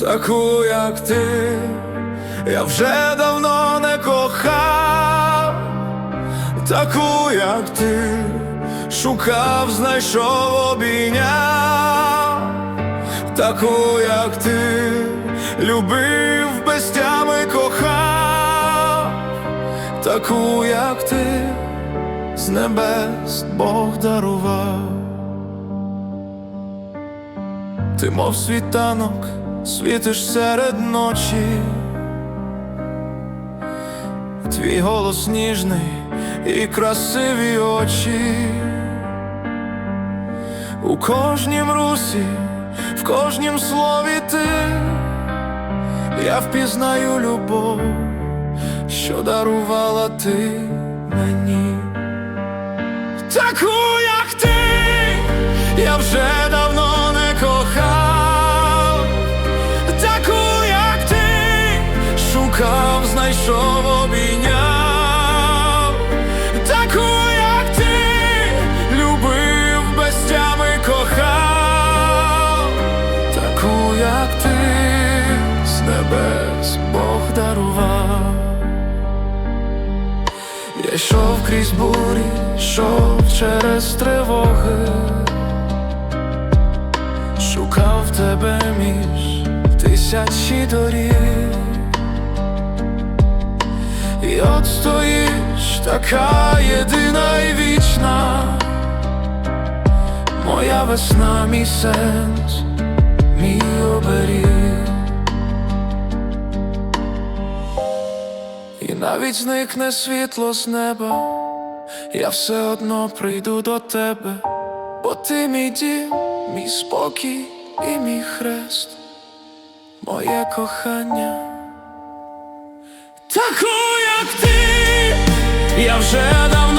таку, як ти, я вже давно не кохав, таку, як ти, шукав, знайшов, обійняв, таку, як ти, любив без тями кохав, таку, як ти, з небес Бог дарував. Ти, мов світанок, світиш серед ночі, твій голос ніжний і красиві очі, у кожнім русі, в кожнім слові ти, я впізнаю любов, що дарувала ти мені. Таку, як ти, я вже шукав, знайшов, обійняв, таку, як ти, любив без тями кохав, таку, як ти, з небес Бог дарував. Я йшов крізь бурі, йшов через тривоги, шукав тебе між тисячі доріг, і от стоїш така єдина і вічна, моя весна, мій сенс, мій оберіг. І навіть зникне світло з неба, я все одно прийду до тебе, бо ти мій дім, мій спокій і мій хрест, моє кохання. Ти, я вже давно